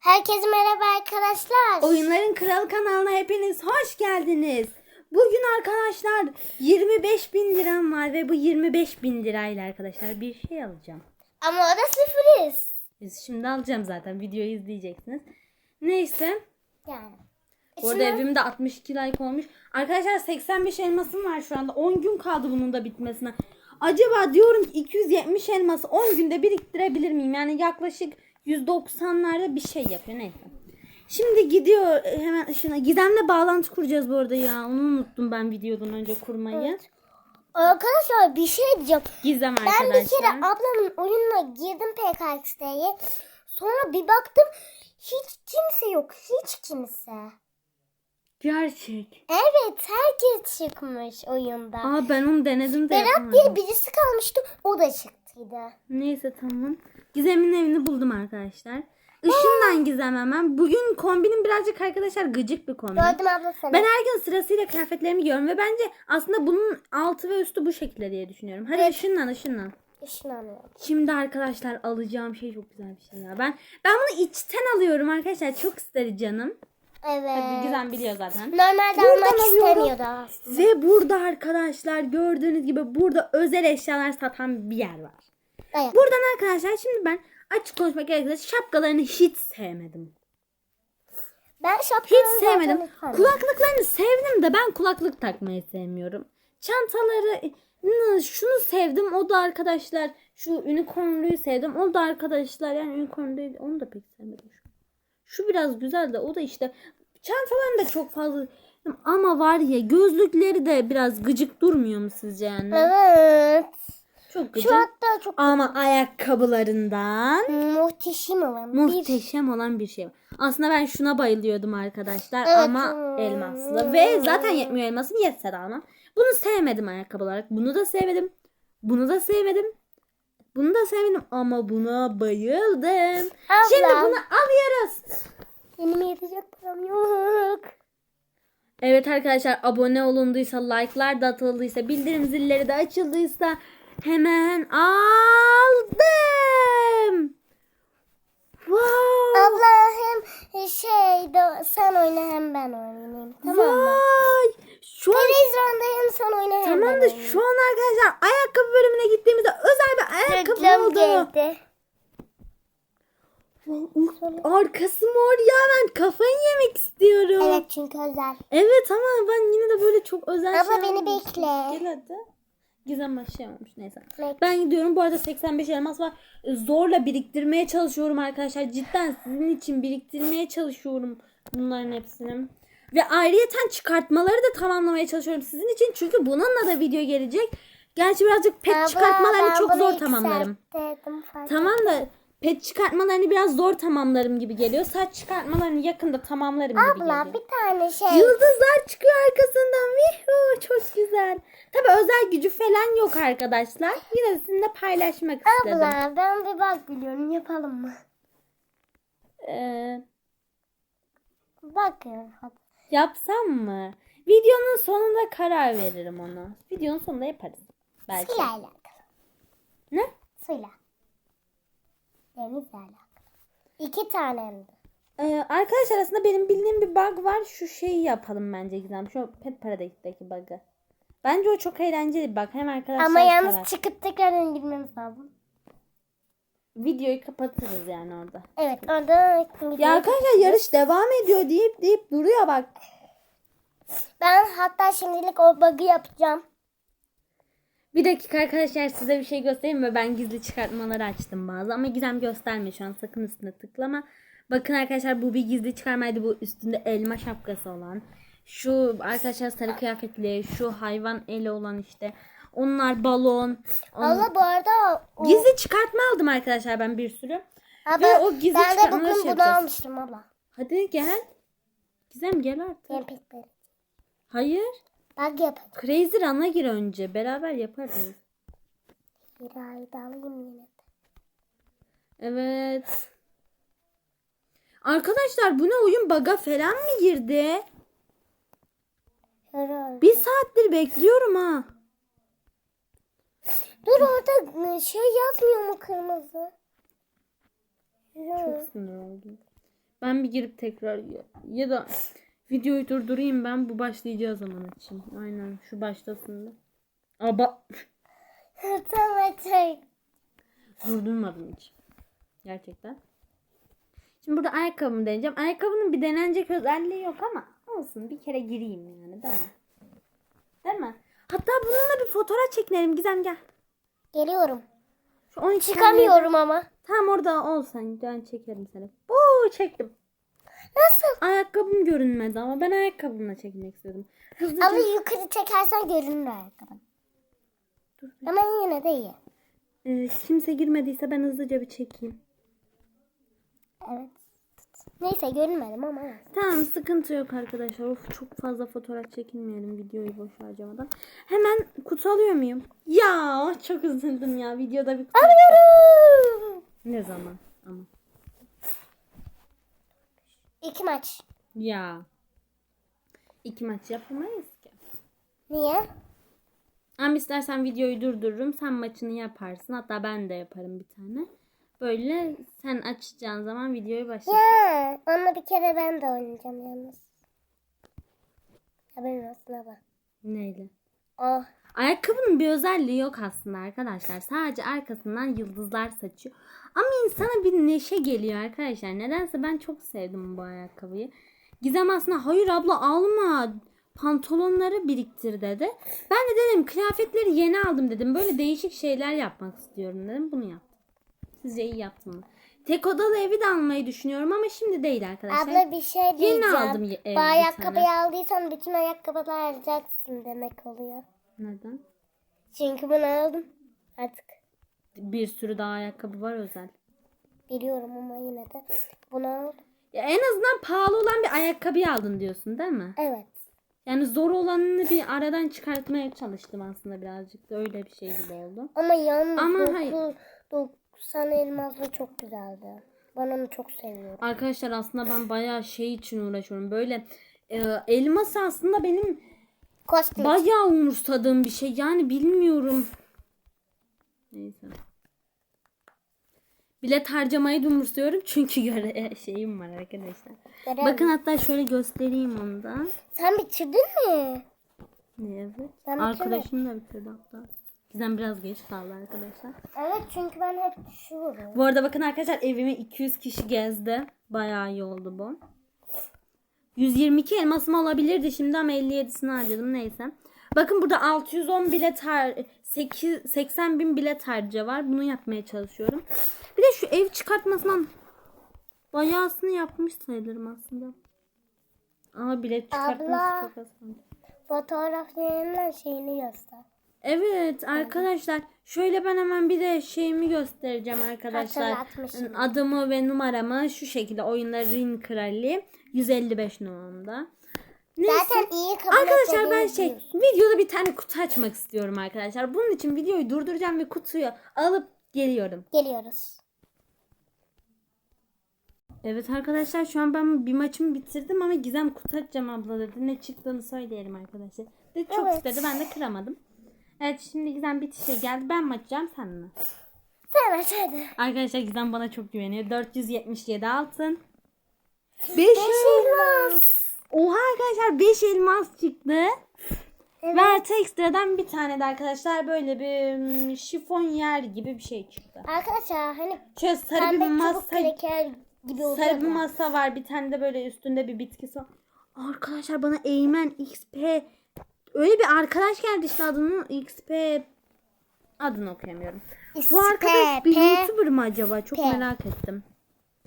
Herkese merhaba arkadaşlar. Oyunların Kralı kanalına hepiniz hoş geldiniz. Bugün arkadaşlar 25 bin liram var ve bu 25 bin lirayla arkadaşlar bir şey alacağım. Ama o da sürpriz. Biz şimdi alacağım zaten videoyu izleyeceksiniz. Neyse. Yani. Orada Şimdi- evimde 62 like olmuş. Arkadaşlar 85 elmasım var şu anda. 10 gün kaldı bunun da bitmesine. Acaba diyorum ki 270 elması 10 günde biriktirebilir miyim? Yani yaklaşık 190'larda bir şey yapıyor neyse. Şimdi gidiyor hemen ışına. Gizem'le bağlantı kuracağız bu arada ya. Onu unuttum ben videodan önce kurmayı. Evet. Arkadaşlar bir şey diyeceğim. Gizem Ben arkadaşlar. bir kere ablamın oyununa girdim PKX'ye. Sonra bir baktım hiç kimse yok. Hiç kimse. Gerçek. Evet herkes çıkmış oyunda. Aa ben onu denedim de Berat yapamadım. diye birisi kalmıştı. O da çıktıydı. Neyse tamam. Gizem'in evini buldum arkadaşlar. Işından Gizem hemen. Bugün kombinim birazcık arkadaşlar gıcık bir kombin. Gördüm abla seni. Ben her gün sırasıyla kıyafetlerimi giyiyorum ve bence aslında bunun altı ve üstü bu şekilde diye düşünüyorum. Hadi Evet. ışınlan ışınlan. Işınlanıyorum. Şimdi arkadaşlar alacağım şey çok güzel bir şey ya. Ben ben bunu içten alıyorum arkadaşlar. Çok istedi canım. Evet. Hadi Gizem biliyor zaten. Normalde Buradan almak alıyorum. istemiyordu aslında. Ve burada arkadaşlar gördüğünüz gibi burada özel eşyalar satan bir yer var. Evet. Buradan arkadaşlar şimdi ben açık konuşmak gerekirse şapkalarını hiç sevmedim. Ben şapkaları Hiç zaten sevmedim. yıkarım. Kulaklıklarını sevdim de ben kulaklık takmayı sevmiyorum. Çantaları şunu sevdim o da arkadaşlar şu unicornluyu sevdim. O da arkadaşlar yani unicorn değil onu da pek sevmedim. Şu, biraz güzel de o da işte çantalarını da çok fazla ama var ya gözlükleri de biraz gıcık durmuyor mu sizce yani? Evet. Çok gıcık. Şu hatta çok Ama ayakkabılarından muhteşem olan bir muhteşem olan bir şey var. Aslında ben şuna bayılıyordum arkadaşlar Evet. ama elmaslı ve zaten yetmiyor elmasım yetse de almam. Bunu sevmedim ayakkabı olarak. Bunu da sevmedim. Bunu da sevmedim. Bunu da sevmedim ama buna bayıldım. Abla. Şimdi bunu alıyoruz. benim yetecek param yok. Evet arkadaşlar abone olunduysa, like'lar da atıldıysa, bildirim zilleri de açıldıysa hemen aldım. Wow. Abla hem şey de sen oyna hem ben oynayayım. Tamam mı? Vay. Şu an Televizyonda hem sen oyna hem tamam ben da oynayayım. şu an arkadaşlar ayakkabı bölümüne gittiğimizde özel bir ayakkabı Reklam oldu. geldi. Arkası mor ya ben kafayı yemek istiyorum. Evet çünkü özel. Evet ama ben yine de böyle çok özel Abla şey beni bekle. Gel hadi. Gizem başlayamamış neyse. Bekle. Ben gidiyorum. Bu arada 85 elmas var. Zorla biriktirmeye çalışıyorum arkadaşlar. Cidden sizin için biriktirmeye çalışıyorum bunların hepsini. Ve ayrıyeten çıkartmaları da tamamlamaya çalışıyorum sizin için. Çünkü bununla da video gelecek. Gerçi birazcık pet Abla, çıkartmalarını çok zor tamamlarım. Tamam da pet çıkartmalarını biraz zor tamamlarım gibi geliyor. Saç çıkartmalarını yakında tamamlarım gibi Abla geliyor. bir tane şey. Yıldızlar çıkıyor arkasından. Vihu, çok güzel. Tabi özel gücü falan yok arkadaşlar. Yine sizinle paylaşmak istedim. Abla ben bir bak biliyorum yapalım mı? Ee, Bakın. yapsam mı? Videonun sonunda karar veririm ona. Videonun sonunda yaparız. Belki. Suyla alakalı. Ne? Suyla. Denizle alakalı. İki tane hem de. Ee, arkadaşlar aslında benim bildiğim bir bug var. Şu şeyi yapalım bence Gizem. Şu Pet Paradise'deki bug'ı. Bence o çok eğlenceli bir bug. Hem arkadaşlar Ama yalnız sever. çıkıp tekrardan girmemiz lazım. Videoyu kapatırız yani orada. Evet orada Ya arkadaşlar yarış devam ediyor deyip deyip duruyor bak. ben hatta şimdilik o bug'ı yapacağım. Bir dakika arkadaşlar size bir şey göstereyim ve ben gizli çıkartmaları açtım bazı ama Gizem gösterme şu an sakın üstüne tıklama. Bakın arkadaşlar bu bir gizli çıkarmaydı bu üstünde elma şapkası olan. Şu arkadaşlar sarı kıyafetli şu hayvan eli olan işte. Onlar balon. On- Allah bu arada o, Gizli çıkartma aldım arkadaşlar ben bir sürü. Abi, ve o gizli ben de bugün şey bunu almıştım abla. Hadi gel. Gizem gel artık. Hayır. Bug yapacağım. Crazy Run'a gir önce. Beraber yaparız. Hira'yı da alayım yine. Evet. Arkadaşlar bu ne oyun baga falan mı girdi? Hira. Bir saattir bekliyorum ha. Dur orada e, şey yazmıyor mu kırmızı? Çok sinir oldum. Ben bir girip tekrar ya da videoyu durdurayım ben bu başlayacağı zaman için. Aynen şu başlasın da. Aba tamam durdurmadım hiç. Gerçekten. Şimdi burada ayakkabımı deneyeceğim. Ayakkabının bir denenecek özelliği yok ama olsun bir kere gireyim yani değil mi? Değil mi? Hatta bununla bir fotoğraf çekinelim Gizem gel. Geliyorum. Şu 12 Çıkamıyorum ama. Tam orada ol sen. Ben çekerim seni. Oo çektim. Nasıl? Ayakkabım görünmedi ama ben ayakkabımla çekmek istedim. Hızlıca. Ama yukarı çekersen görünür ayakkabın. Dur. Ama yine de iyi. Ee, kimse girmediyse ben hızlıca bir çekeyim. Evet. Neyse görünmedim ama. Tamam sıkıntı yok arkadaşlar. Of çok fazla fotoğraf çekinmeyelim videoyu boş harcamadan. Hemen kutu alıyor muyum? Ya çok üzüldüm ya. Videoda bir kutu. Alıyorum. Ne zaman? Ama. İki maç. Ya. İki maç yapamayız ki. Niye? Ama istersen videoyu durdururum. Sen maçını yaparsın. Hatta ben de yaparım bir tane. Böyle sen açacağın zaman videoyu başlat. Ya onunla bir kere ben de oynayacağım yalnız. Haberin olsun ama. Neyle? Oh. Ayakkabının bir özelliği yok aslında arkadaşlar. Sadece arkasından yıldızlar saçıyor. Ama insana bir neşe geliyor arkadaşlar. Nedense ben çok sevdim bu ayakkabıyı. Gizem aslında hayır abla alma pantolonları biriktir dedi. Ben de dedim kıyafetleri yeni aldım dedim. Böyle değişik şeyler yapmak istiyorum dedim. Bunu yaptım. Sizce iyi yaptım mı? Tek odalı evi de almayı düşünüyorum ama şimdi değil arkadaşlar. Abla bir şey Yeni diyeceğim. aldım ye- evde Bu ayakkabıyı aldıysan bütün ayakkabıları alacaksın demek oluyor. Neden? Çünkü bunu aldım. Artık Bir sürü daha ayakkabı var özel. biliyorum ama yine de bunu aldım. Ya en azından pahalı olan bir ayakkabıyı aldın diyorsun değil mi? Evet. Yani zor olanını bir aradan çıkartmaya çalıştım aslında birazcık da öyle bir şey gibi oldu. Ama yalnız Ama doku- hayır. 90 elmaslı çok güzeldi. Ben onu çok seviyorum. Arkadaşlar aslında ben bayağı şey için uğraşıyorum. Böyle e, elmas aslında benim Kostüm. bayağı umursadığım bir şey. Yani bilmiyorum. Neyse. Bilet harcamayı da umursuyorum çünkü göre şeyim var arkadaşlar. Görev. Bakın hatta şöyle göstereyim onu da. Sen bitirdin mi? Ne evet. Ben Arkadaşım da bitirdi hatta. Gizem biraz geç kaldı arkadaşlar. Evet çünkü ben hep düşüyorum. Bu arada bakın arkadaşlar evimi 200 kişi gezdi. Bayağı iyi oldu bu. 122 elmasım olabilirdi şimdi ama 57'sini harcadım neyse. Bakın burada 610 bilet har 8, 80 bin bilet harca var. Bunu yapmaya çalışıyorum. Bir de şu ev çıkartmasından bayağısını yapmış sayılırım aslında. Ama bilet çıkartması Abla. çok az. kaldı. Fotoğraflarından şeyini göster. Evet arkadaşlar şöyle ben hemen bir de şeyimi göstereceğim arkadaşlar. Adımı ve numaramı şu şekilde oyunların krali 155 numaramda. Neyse. Zaten iyi kabul Arkadaşlar ben şey videoda bir tane kutu açmak istiyorum arkadaşlar. Bunun için videoyu durduracağım ve kutuyu alıp geliyorum. Geliyoruz. Evet arkadaşlar şu an ben bir maçımı bitirdim ama Gizem kutu açacağım abla dedi. Ne çıktığını söyleyelim arkadaşlar. De çok Evet. istedi ben de kıramadım. Evet şimdi Gizem bitişe geldi. Ben mi açacağım sen mi? Sen aç hadi. Arkadaşlar Gizem bana çok güveniyor. 477 altın. 5 elmas. Oha arkadaşlar 5 elmas çıktı. Ve artı ekstradan bir tane de arkadaşlar böyle bir şifon yer gibi bir şey çıktı. Arkadaşlar hani Şöyle sarı bir masa gibi oluyor. sarı bir masa var. Bir tane de böyle üstünde bir bitkisi var. Arkadaşlar bana Eymen XP öyle bir arkadaş geldi işte adını XP adını okuyamıyorum. Bu arkadaş bir YouTuber mı acaba? Çok P. merak ettim.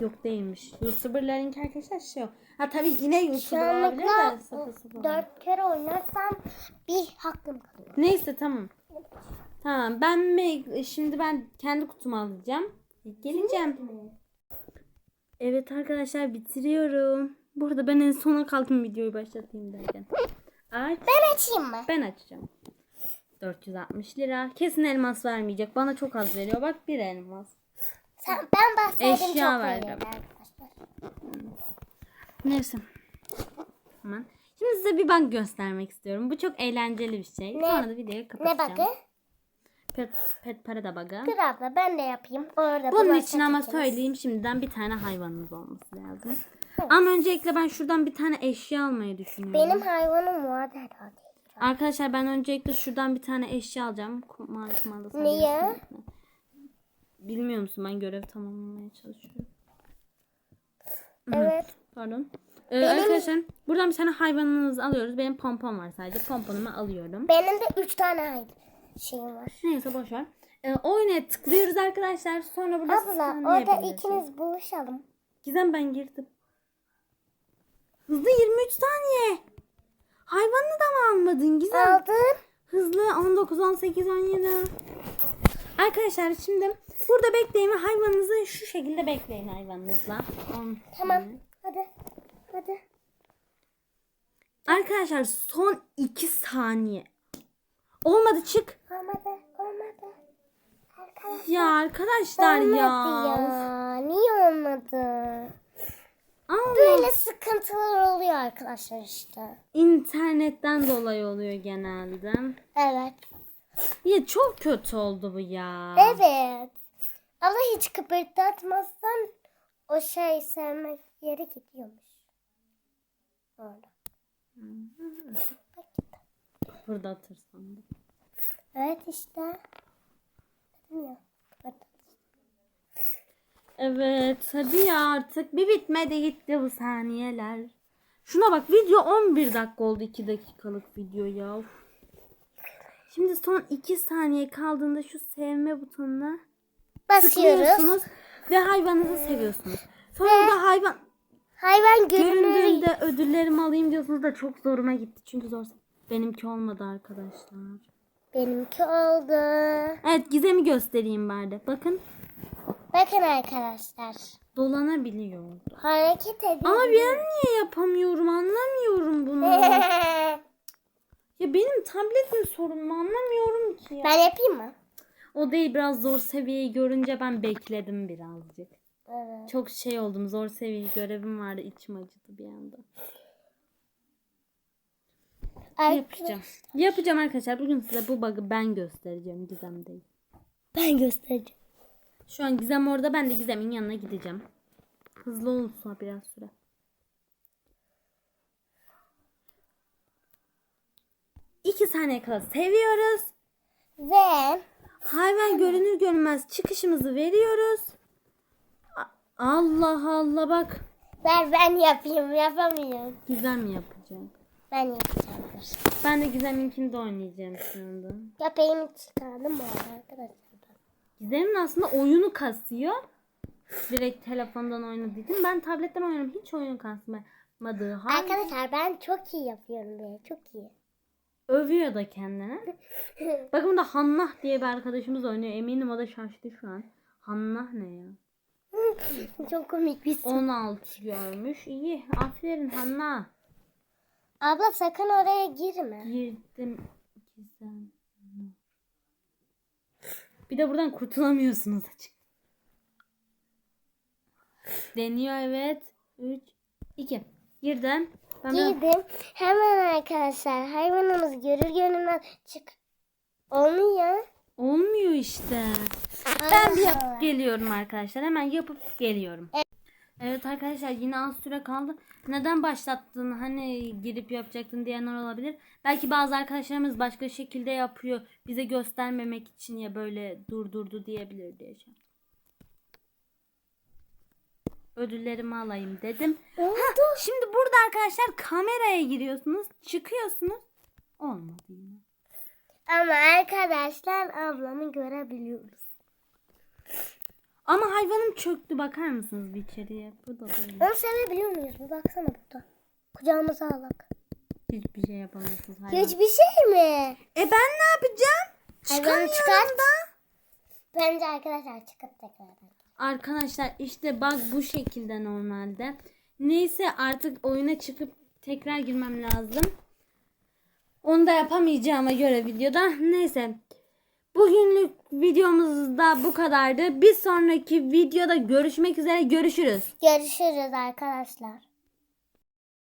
Yok değilmiş. YouTuber'ların arkadaşlar şey o. Ha tabii yine YouTuber olabilir de. dört kere oynarsam bir hakkım kalıyor. Neyse tamam. Tamam ben mi şimdi ben kendi kutumu alacağım. Geleceğim. Evet arkadaşlar bitiriyorum. Bu arada ben en sona kaldım videoyu başlatayım derken. Aç. Ben açayım mı? Ben açacağım. 460 lira. Kesin elmas vermeyecek. Bana çok az veriyor. Bak bir elmas. Sen, ben bahseydim Eşya çok verdim. Neyse. Hemen. Şimdi size bir bank göstermek istiyorum. Bu çok eğlenceli bir şey. Ne? Sonra da videoyu Ne kapatacağım. bakı? pet, pet para da baga. Dur abla ben de yapayım. Orada Bunun için ama söyleyeyim şimdiden bir tane hayvanımız olması lazım. Ama öncelikle ben şuradan bir tane eşya almayı düşünüyorum. Benim hayvanım vardı herhalde. Arkadaşlar ben öncelikle şuradan bir tane eşya alacağım. Mavi kumandası. Niye? Bilmiyor musun ben görev tamamlamaya çalışıyorum. Evet. Pardon. Ee, arkadaşlar buradan bir tane hayvanınızı alıyoruz. Benim pompon var sadece. Pomponumu alıyorum. Benim de üç tane hayvan şeyim var. Neyse boş ver. Ee, oyuna tıklıyoruz arkadaşlar. Sonra burada Abla orada ikimiz buluşalım. Gizem ben girdim. Hızlı 23 saniye. Hayvanını da mı almadın Gizem? Aldım. Hızlı 19, 18, 17. Arkadaşlar şimdi burada bekleyin ve hayvanınızı şu şekilde bekleyin hayvanınızla. Tamam. Hadi. Hadi. Arkadaşlar son 2 saniye. Olmadı çık. Olmadı. Olmadı. Arkadaşlar. Ya arkadaşlar Olmadı ya. ya. Niye olmadı? Ama Böyle sıkıntılar oluyor arkadaşlar işte. internetten dolayı oluyor genelde. Evet. Ya çok kötü oldu bu ya. Evet. Ama hiç kıpırdatmazsan o şey sevmek yeri gidiyormuş. Orada. Atırsam da. Evet işte. Dedim ya. Evet hadi ya artık bir bitmedi gitti bu saniyeler. Şuna bak video 11 dakika oldu 2 dakikalık video ya. Şimdi son 2 saniye kaldığında şu sevme butonuna Basıyoruz. ve hayvanınızı seviyorsunuz. Sonra da hayvan Hayvan göründüğünde ödüllerimi alayım diyorsunuz da çok zoruma gitti. Çünkü zor. Benimki olmadı arkadaşlar. Benimki oldu. Evet gizemi göstereyim bari. Bakın Bakın arkadaşlar. dolanabiliyor. Hareket ediyor. Ama ben niye yapamıyorum anlamıyorum bunu. Ya benim tabletim sorun mu anlamıyorum ki ya. ben yapayım mı? O değil biraz zor seviyeyi görünce ben bekledim birazcık. Evet. Çok şey oldum zor seviye görevim vardı içim acıdı bir anda. Yapacağım. Yapacağım arkadaşlar. Bugün size bu bug'ı ben göstereceğim Gizem değil. Ben göstereceğim. Şu an Gizem orada ben de Gizem'in yanına gideceğim. Hızlı olsun biraz süre. İki saniye kala seviyoruz. Ve Hayvan görünür görünmez çıkışımızı veriyoruz. A- Allah Allah bak. ver ben yapayım yapamıyorum. Gizem yapacak. Ben yapacağım. Ben de Gizem'inkini de oynayacağım şu anda. Köpeğimi çıkardım bu arada arkadaşlar. Gizem'in aslında oyunu kasıyor. Direkt telefondan oynadıydım. Ben tabletten oynuyorum. Hiç oyun kasmadığı halde Arkadaşlar ben çok iyi yapıyorum böyle çok iyi. övüyor da kendine. Bakın burada Hannah diye bir arkadaşımız oynuyor. Eminim o da şaştı şu an. Hannah ne ya? çok komik bir 16 görmüş. İyi. Aferin Hannah. Abla sakın oraya girme. Girdim. Gizem. Bir de buradan kurtulamıyorsunuz açık. Deniyor evet. 3 2 Girdim. Ben Girdim. Hemen arkadaşlar hayvanımız görür görünmez çık. Olmuyor. Olmuyor işte. Ben bir yapıp geliyorum arkadaşlar. Hemen yapıp geliyorum. Evet arkadaşlar yine az süre kaldı. Neden başlattın? Hani girip yapacaktın diyenler olabilir. Belki bazı arkadaşlarımız başka şekilde yapıyor. Bize göstermemek için ya böyle durdurdu diyebilir diye. şey. Ödüllerimi alayım dedim. Oldu. Şimdi burada arkadaşlar kameraya giriyorsunuz. Çıkıyorsunuz. Olmadı yine. Ama arkadaşlar ablamı görebiliyoruz. Ama hayvanım çöktü. Bakar mısınız bir içeriye? Bu da böyle. Onu sevebiliyor muyuz? Bir baksana burada. Kucağımıza alak. Hiçbir şey yapamıyorsunuz hayvan. Hiçbir şey mi? E ben ne yapacağım? Hayvanı çıkart. da. Bence arkadaşlar çıkıp tekrardan. Arkadaşlar işte bak bu şekilde normalde. Neyse artık oyuna çıkıp tekrar girmem lazım. Onu da yapamayacağıma göre videoda. Neyse. Bugünlük videomuz da bu kadardı. Bir sonraki videoda görüşmek üzere. Görüşürüz. Görüşürüz arkadaşlar.